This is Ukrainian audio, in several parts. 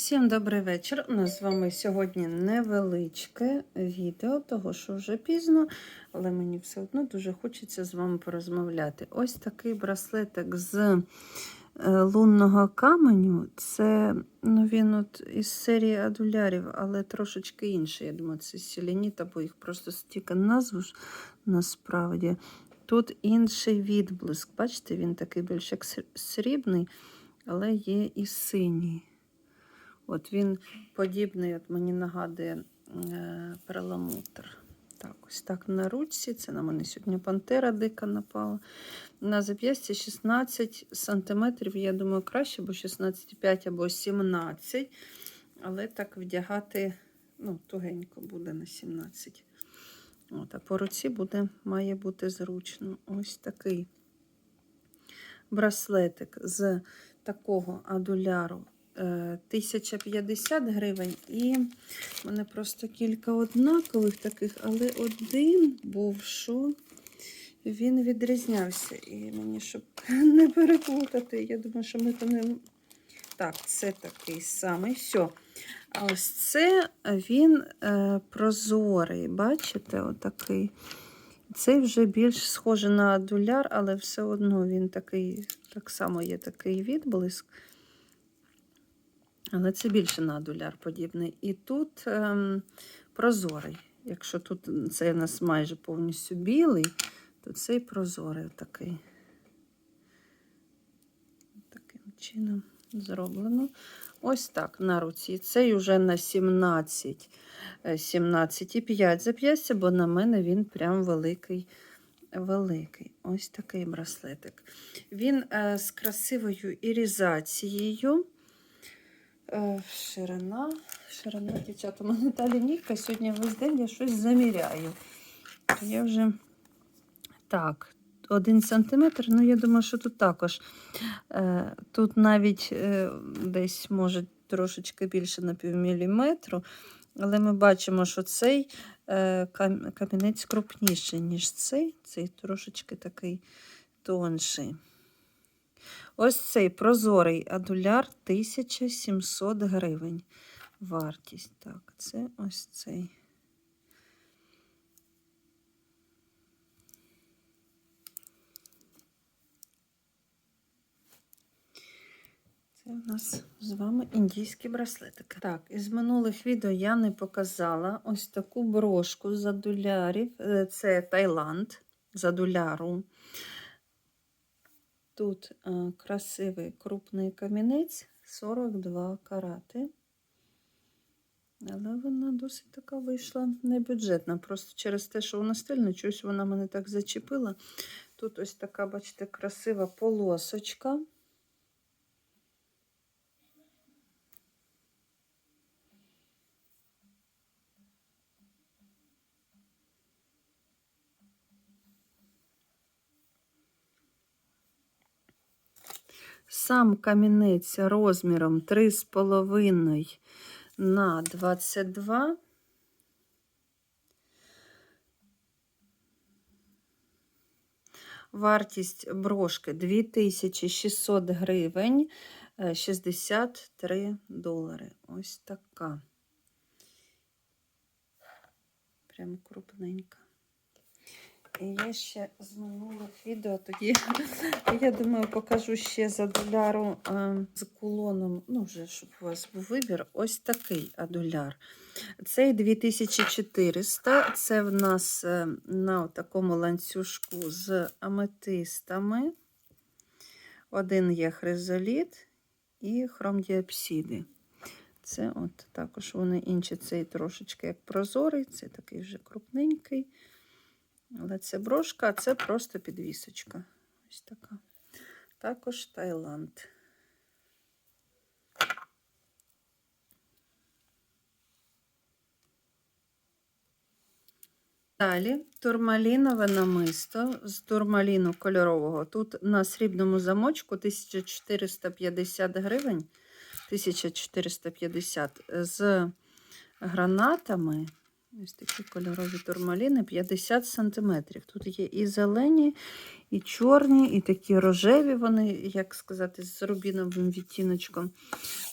Всім добрий вечір. У нас з вами сьогодні невеличке відео, того що вже пізно, але мені все одно дуже хочеться з вами порозмовляти. Ось такий браслетик з е, лунного каменю. Це ну, він от із серії адулярів, але трошечки інший. Я думаю, це селеніт, або їх просто стільки назву ж насправді. Тут інший відблиск. Бачите, він такий більш як срібний, але є і синій. От він подібний, от мені нагадує е, перламутр. Так, ось так на ручці. Це на мене сьогодні пантера дика напала. На зап'ясті 16 сантиметрів, я думаю, краще, бо 16,5 або 17. Але так вдягати ну, тугенько буде на 17. От, а по руці буде, має бути зручно. Ось такий браслетик з такого адуляру 1050 гривень. І в мене просто кілька однакових таких, але один був, що він відрізнявся. І мені, щоб не переплутати, я думаю, що ми то не. Так, це такий самий. Все. А ось це він е, прозорий. Бачите, отакий. Цей вже більш схожий на адуляр, але все одно він такий, так само є такий відблиск. Але це більше на адуляр подібний. І тут ем, прозорий. Якщо тут це у нас майже повністю білий, то цей прозорий такий. Таким чином зроблено. Ось так на руці. Цей уже на 17, е, 17,5 зап'ястя, бо на мене він прям великий. Великий. Ось такий браслетик. Він е, з красивою ірізацією. Е, ширина. Ширина, дівчата, у мене та лінійка. Сьогодні весь день я щось заміряю. Я вже так, один сантиметр, ну я думаю, що тут також. Е, тут навіть е, десь може трошечки більше на півміліметру, але ми бачимо, що цей камінець крупніший, ніж цей. Цей трошечки такий тонший. Ось цей прозорий адуляр 1700 гривень. Вартість. Так, це ось цей. Це у нас з вами індійські браслетики. Так, із минулих відео я не показала ось таку брошку з адулярів. Е, Це Таїланд з адуляру. Тут е, красивий крупний камінець 42 карати. Але вона досить така вийшла небюджетна. Просто через те, що вона стильна, чогось вона мене так зачепила. Тут ось така, бачите, красива полосочка. Сам камінець розміром 3,5 на 22. Вартість брошки 2600 гривень, е, 63 долари. Ось така. Прям крупненька. І я ще з минулих відео тоді, я думаю, покажу ще за доляру з кулоном, ну вже, щоб у вас був вибір, ось такий адуляр. Цей 2400, це в нас е, на такому ланцюжку з аметистами. Один є хризоліт і хромдіапсиди. Це от також вони інші, цей трошечки як прозорий, це такий вже крупненький. Але це брошка, а це просто підвісочка. Ось така. Також Таїланд. Далі турмалінове намисто з турмаліну кольорового. Тут на срібному замочку 1450 гривень. 1450 з гранатами. Ось такі кольорові турмаліни 50 см. Тут є і зелені, і чорні, і такі рожеві вони, як сказати, з рубіновим відтіночком.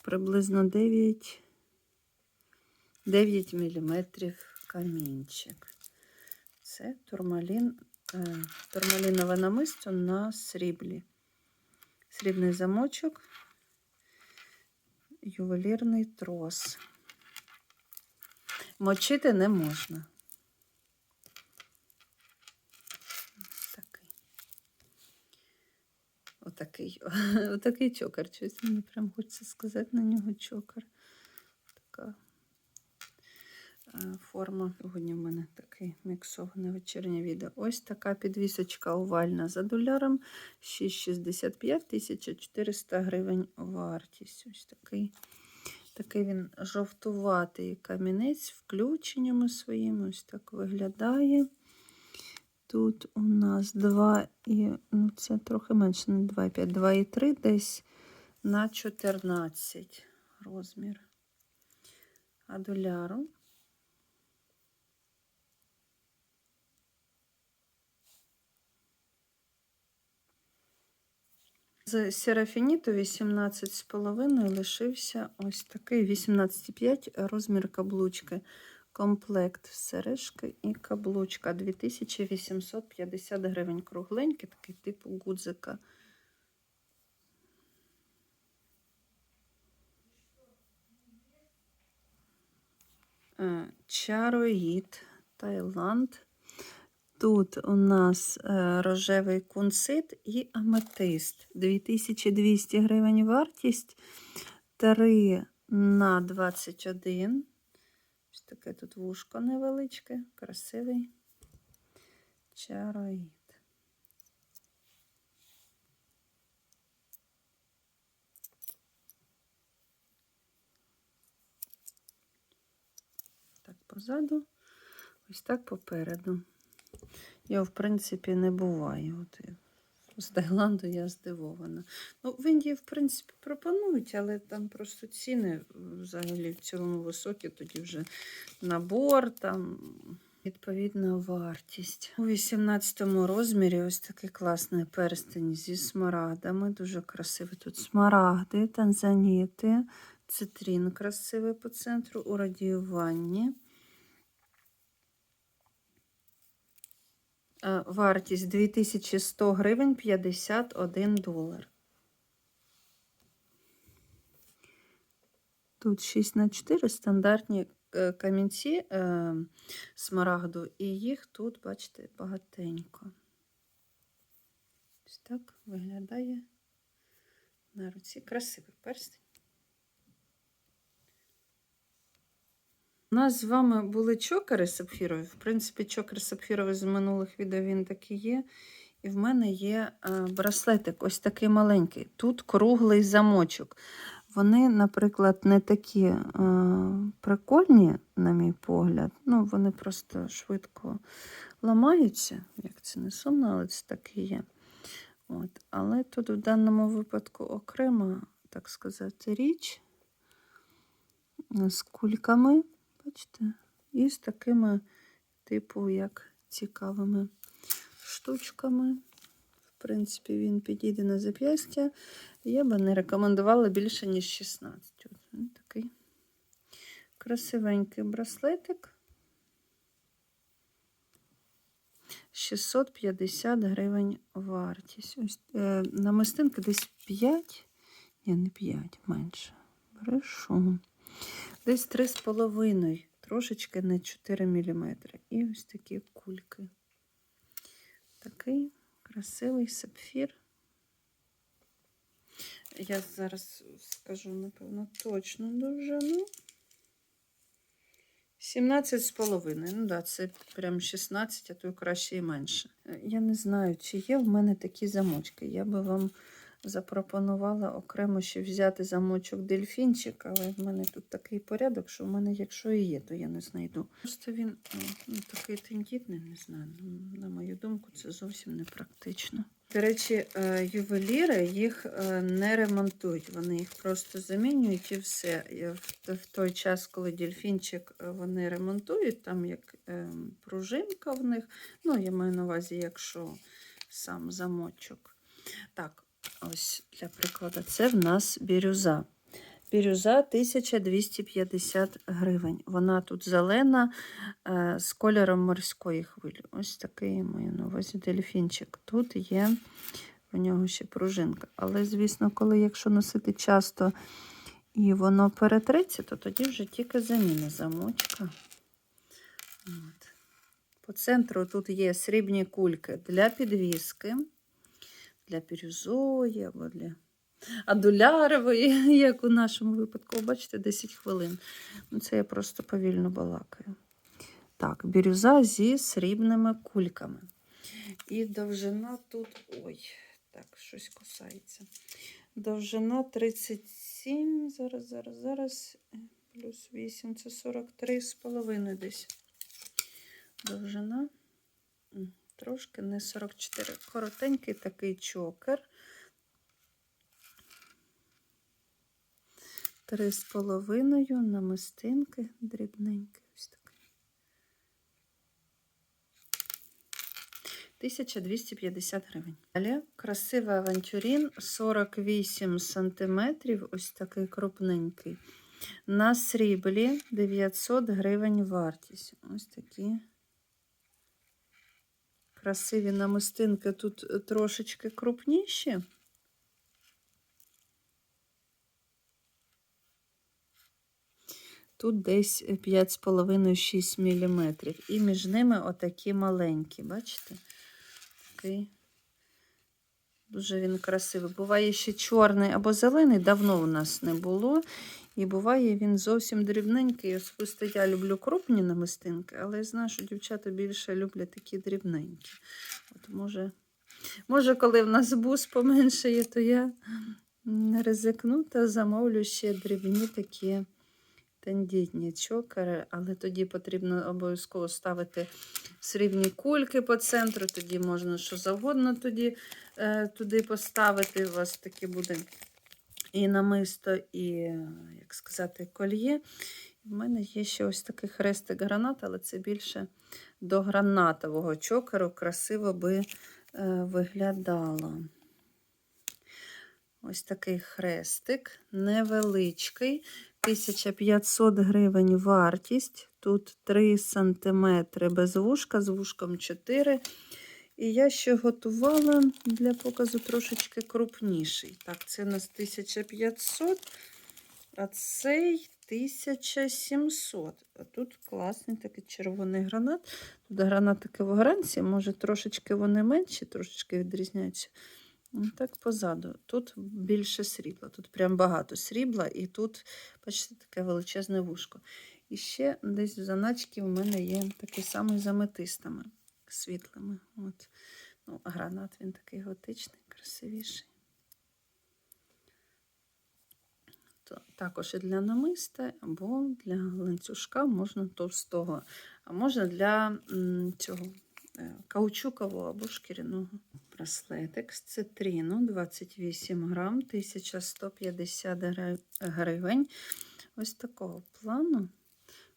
Приблизно 9, 9 мм камінчик. Це турмалін, е, турмалінове намисто на сріблі. Срібний замочок, ювелірний трос. Мочити не можна. Такий. Отакий. Отакий чокер. Щось мені прям хочеться сказати на нього чокер. Така е, форма. Сьогодні в мене таке міксоване вечірнє відео. Ось така підвісочка овальна за доляром. 6,65 1400 гривень вартість. Ось такий. Такий він жовтуватий камінець включеннями своїми. Ось так виглядає. Тут у нас 2 і, ну це трохи менше, не 2,5, 2,3 десь на 14 розмір. А З серафініту 18,5 лишився ось такий 18,5 розмір каблучки. Комплект сережки і каблучка 2850 гривень. Кругленький, такий типу гудзика. Е, Чароїд, Таїланд. Тут у нас е, рожевий кунцит і аметист. 2200 гривень вартість. 3 на 21. Ось таке тут вушко невеличке, красивий чароїд. Так, позаду, ось так попереду. Я, в принципі, не буваю. От, е, з Таїланду я здивована. Ну, в Індії, в принципі, пропонують, але там просто ціни взагалі в цілому високі, тоді вже набор, там відповідна вартість. У 18 розмірі ось такий класний перстень зі смарагдами. Дуже красивий тут смарагди, танзаніти, цитрін красивий по центру, у радіюванні. Вартість 2100 гривень 51 долар. Тут 6 на 4 стандартні е, камінці е, смарагду, і їх тут, бачите, багатенько. Ось так виглядає на руці. Красивий перстень. У нас з вами були чокери сапфірові. В принципі, чокер сапфіровий з минулих відео він такий є. І в мене є е, браслетик, ось такий маленький. Тут круглий замочок. Вони, наприклад, не такі е, прикольні, на мій погляд. Ну, вони просто швидко ламаються. Як це не сумно, але це так і є. От. Але тут в даному випадку окрема, так сказати, річ з кульками. Бачите? І з такими, типу, як цікавими штучками. В принципі, він підійде на зап'ястя. Я би не рекомендувала більше, ніж 16. От він такий красивенький браслетик. 650 гривень вартість. Ось е, намистинка десь 5, ні, не 5, менше. Брешу. Десь 3,5, трошечки на 4 мм. І ось такі кульки. Такий красивий сапфір. Я зараз скажу, напевно, точно довжину. 17,5. Ну да, це прям 16, а то краще і менше. Я не знаю, чи є в мене такі замочки. Я би вам запропонувала окремо ще взяти замочок дельфінчик, але в мене тут такий порядок, що в мене, якщо і є, то я не знайду. Просто він ну, такий тендітний, не знаю. Ну, на мою думку, це зовсім не практично. До речі, е, ювеліри їх е, не ремонтують, вони їх просто замінюють і все. В той час, коли дельфінчик е, вони ремонтують, там як е, пружинка в них, ну, я маю на увазі, якщо сам замочок. Так, ось для прикладу, це в нас бірюза. Бірюза 1250 гривень. Вона тут зелена е, з кольором морської хвилі. Ось такий маю на увазі дельфінчик. Тут є в нього ще пружинка. Але, звісно, коли якщо носити часто і воно перетреться, то тоді вже тільки заміна замочка. От. По центру тут є срібні кульки для підвіски, для бірюзої або для адулярової, як у нашому випадку. Бачите, 10 хвилин. Ну, це я просто повільно балакаю. Так, бірюза зі срібними кульками. І довжина тут. Ой, так, щось кусається. Довжина 37. Зараз, зараз, зараз. Плюс 8 це 43 з половиною десь. Довжина. Трошки не 44. Коротенький такий чокер. Три з половиною намистинки дрібненькі. Ось таке. 1250 гривень. Далі красивий авантюрін 48 сантиметрів, ось такий крупненький. На сріблі 900 гривень вартість. Ось такі красиві намистинки тут е, трошечки крупніші. Тут десь 5,5-6 мм. І між ними отакі маленькі, бачите? Такий. Дуже він красивий. Буває ще чорний або зелений, давно у нас не було. І буває він зовсім дрібненький. Особисто я люблю крупні намистинки, але я знаю, що дівчата більше люблять такі дрібненькі. От може, може, коли в нас бус поменшає, то я не ризикну та замовлю ще дрібні такі тендітні чокери, але тоді потрібно обов'язково ставити срібні кульки по центру, тоді можна що завгодно тоді, е, туди поставити. У вас таке буде і намисто, і, як сказати, кольє. У мене є ще ось такий хрестик гранат, але це більше до гранатового чокеру красиво би е, виглядало. Ось такий хрестик, невеличкий, 1500 гривень вартість. Тут 3 см без вушка, з вушком 4 І я ще готувала для показу трошечки крупніший. Так, це у нас 1500, а цей 1700. А тут класний такий червоний гранат. Тут гранатики в огранці, може трошечки вони менші, трошечки відрізняються. Так позаду. Тут більше срібла. Тут прям багато срібла, і тут, бачите, таке величезне вушко. І ще десь в заначці у мене є такий самий з аметистами світлими. От. Ну, а гранат він такий готичний, красивіший. То, також і для намиста, або для ланцюжка можна товстого, а можна для м, цього е, каучукового або шкіряного. Браслетик з цитріну 28 грам, 1150 гривень. Ось такого плану.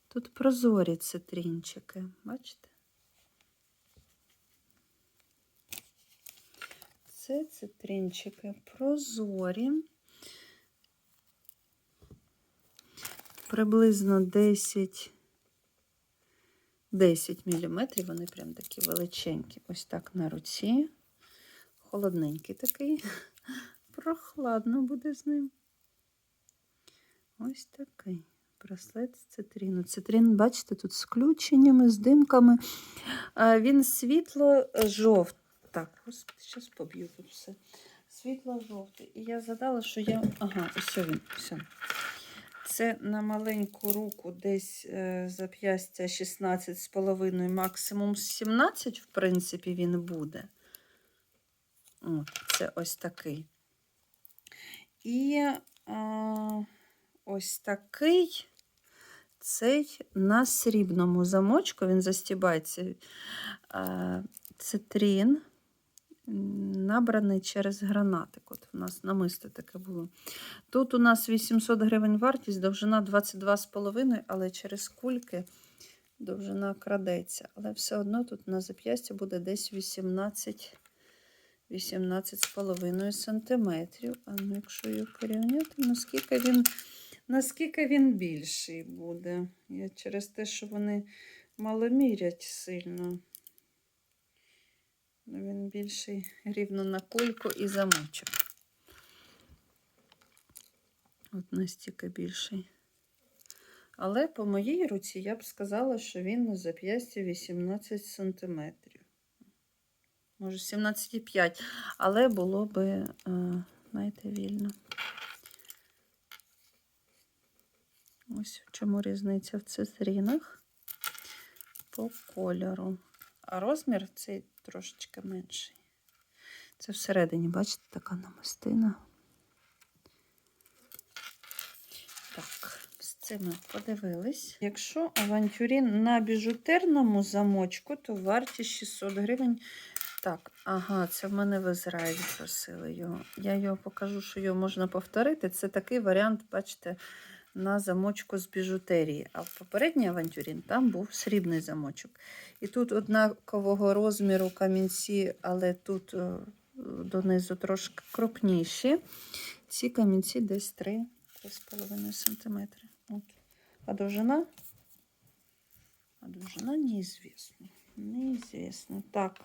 Тут прозорі цитрінчики, бачите? Це цитринчики прозорі. Приблизно 10, 10 мм. Вони прям такі величенькі. Ось так на руці. Холодненький такий. Прохладно буде з ним. Ось такий браслет з цитріну. Цитрин, бачите, тут з включеннями, з димками. Він світло-жовтий. Так, господи, зараз поб'ю тут все. Світло-жовтий. І я задала, що я. Ага, ось він. Все. Це на маленьку руку десь е, зап'ястя 16,5, максимум 17, в принципі, він буде. О, це ось такий. І а, ось такий цей на срібному замочку, він застібається. Цитрін м, набраний через гранатик. От у нас намисто таке було. Тут у нас 800 гривень вартість, довжина 22,5, але через кульки довжина крадеться. Але все одно тут на зап'ясті буде десь 18 18,5 сантиметрів. А ну, якщо його порівняти, наскільки він, наскільки він більший буде. Я через те, що вони мало мірять сильно. Він більший рівно на кульку і замочок. От настільки більший. Але по моїй руці я б сказала, що він на зап'ясті 18 сантиметрів. Може, 17,5, але було би, е, знаєте, вільно. Ось в чому різниця в цисрінах по кольору. А розмір цей трошечки менший. Це всередині, бачите, така намистина. Так, з цим ми подивились. Якщо авантюрін на біжутерному замочку, то вартість 600 гривень. Так, ага, це в мене в Ізраїлі просили його. Я його покажу, що його можна повторити. Це такий варіант, бачите, на замочку з біжутерії. А в попередній авантюрін там був срібний замочок. І тут однакового розміру камінці, але тут е, донизу трошки крупніші. Ці камінці десь 3 3,5 см. А довжина? А довжина неізвісно. Неізвісно. Так.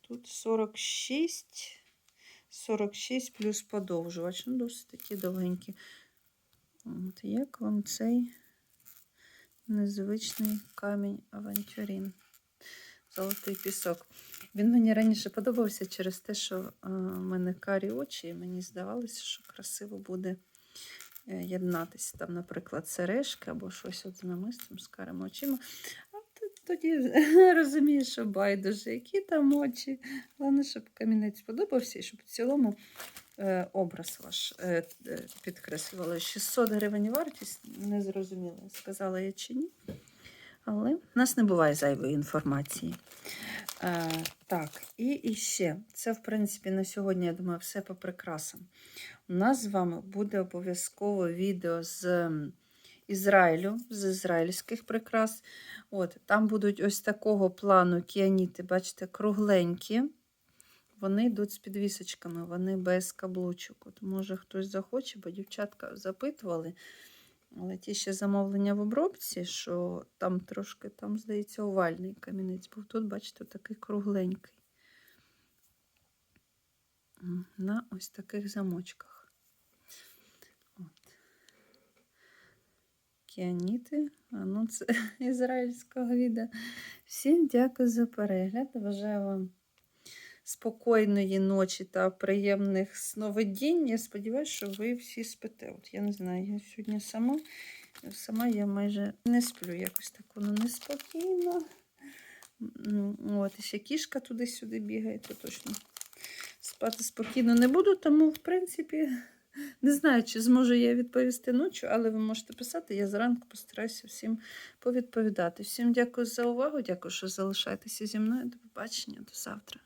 Тут 46, 46 плюс подовжувач. Ну, досить такі довгенькі. От, як вам цей незвичний камінь авантюрін? Золотий пісок. Він мені раніше подобався через те, що в мене карі очі, і мені здавалося, що красиво буде е, єднатися. Там, наприклад, сережки або щось от з намистом, з карими очима. А тоді розумієш, що байдуже, які там очі. Головне, щоб камінець подобався і щоб в цілому е, образ ваш е, е, підкреслювали. 600 гривень вартість, не зрозуміла, сказала я чи ні. Але в нас не буває зайвої інформації. Е, так, і, і ще, це, в принципі, на сьогодні, я думаю, все по прикрасам. У нас з вами буде обов'язково відео з Ізраїлю, з ізраїльських прикрас. От, там будуть ось такого плану кіаніти, бачите, кругленькі. Вони йдуть з підвісочками, вони без каблучок. От, може, хтось захоче, бо дівчатка запитували. Але ті ще замовлення в обробці, що там трошки, там, здається, овальний камінець був. Тут, бачите, такий кругленький. На ось таких замочках. От. Кіаніти. А ну, ізраїльського відео. Всім дякую за перегляд. Бажаю вам спокійної ночі та приємних сновидінь. Я сподіваюся, що ви всі спите. От я не знаю, я сьогодні сама, сама я майже не сплю. Якось так воно неспокійно. От, і ще кішка туди-сюди бігає, то точно спати спокійно не буду, тому, в принципі, не знаю, чи зможу я відповісти ночі, але ви можете писати. Я зранку постараюся всім повідповідати. Всім дякую за увагу. Дякую, що залишаєтеся зі мною. До побачення, до завтра.